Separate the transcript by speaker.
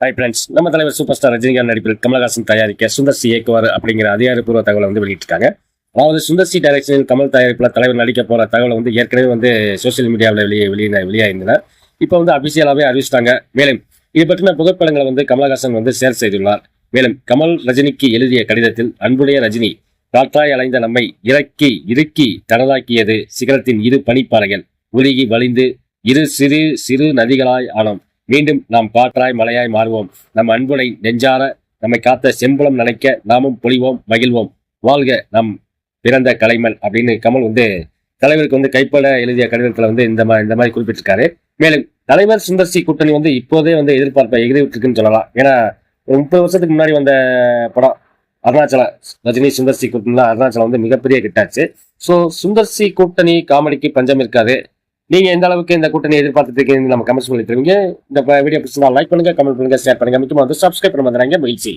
Speaker 1: Hi friends நம்ம தலைவர் super star Rajinikanth நடிப்பில் கமலஹாசன் தயாரிக்க சுந்தர் சி இயக்குவார் அப்படிங்கிற அதிகாரப்பூர்வ தகவலை வந்து வெளியிட்டிருக்காங்க. அதாவது சுந்தர் சி டைரக்ஷனில் கமல் தயாரிப்பில் தலைவர் நடிக்க போகிற தகவலை வந்து ஏற்கனவே வந்து சோஷியல் மீடியாவில் வெளியே வெளியே வெளியாயிருந்தன. இப்போ வந்து அபிஷியலாகவே அறிவிச்சிட்டாங்க. மேலும் இது பற்றின புகைப்படங்களை வந்து கமலஹாசன் வந்து ஷேர் செய்துள்ளார். மேலும் கமல் ரஜினிக்கு எழுதிய கடிதத்தில் அன்புடைய ரஜினி காற்றாய் அலைந்த நம்மை இறக்கி இறுக்கி தனதாக்கியது சிகரத்தின் இரு பனிப்பாறைகள். உருகி வலிந்து இரு சிறு சிறு நதிகளாய் ஆனோம். மீண்டும் நாம் காற்றாய் மலையாய் மாறுவோம். நம் அன்புனை நெஞ்சார நம்மை காத்த செம்புலம் நினைக்க நாமும் பொழிவோம் மகிழ்வோம். வாழ்க நம் பிறந்த கலைமன் அப்படின்னு கமல் வந்து தலைவருக்கு வந்து கைப்பட எழுதிய கடிதத்தில் வந்து இந்த மாதிரி இந்த மாதிரி குறிப்பிட்டிருக்காரு. மேலும் தலைவர் சுந்தர்சி கூட்டணி வந்து இப்போதே வந்து எதிர்பார்ப்பை எகிரிவிட்டிருக்குன்னு சொல்லலாம். ஏன்னா ஒரு முப்பது வருஷத்துக்கு முன்னாடி வந்த படம் அருணாச்சலம் ரஜினி சுந்தர்சி கூட்டணி அருணாச்சலம் வந்து மிகப்பெரிய கிட்டாச்சு. ஸோ சுந்தர்சி கூட்டணி காமெடிக்கு பஞ்சம் இருக்காது. நீங்க எந்த அளவுக்கு இந்த கூட்டணி எதிர்பார்த்துட்டு இருக்கீங்க நம்ம கமெண்ட்ஸ் சொல்லி தருவீங்க. இந்த வீடியோ பிடிச்சிருந்தா லைக் பண்ணுங்க கமெண்ட் பண்ணுங்க ஷேர் பண்ணுங்க. முக்கியமாக வந்து சப்ஸ்கிரைப் பண்ண வந்துடுறாங்க மகிழ்ச்சி.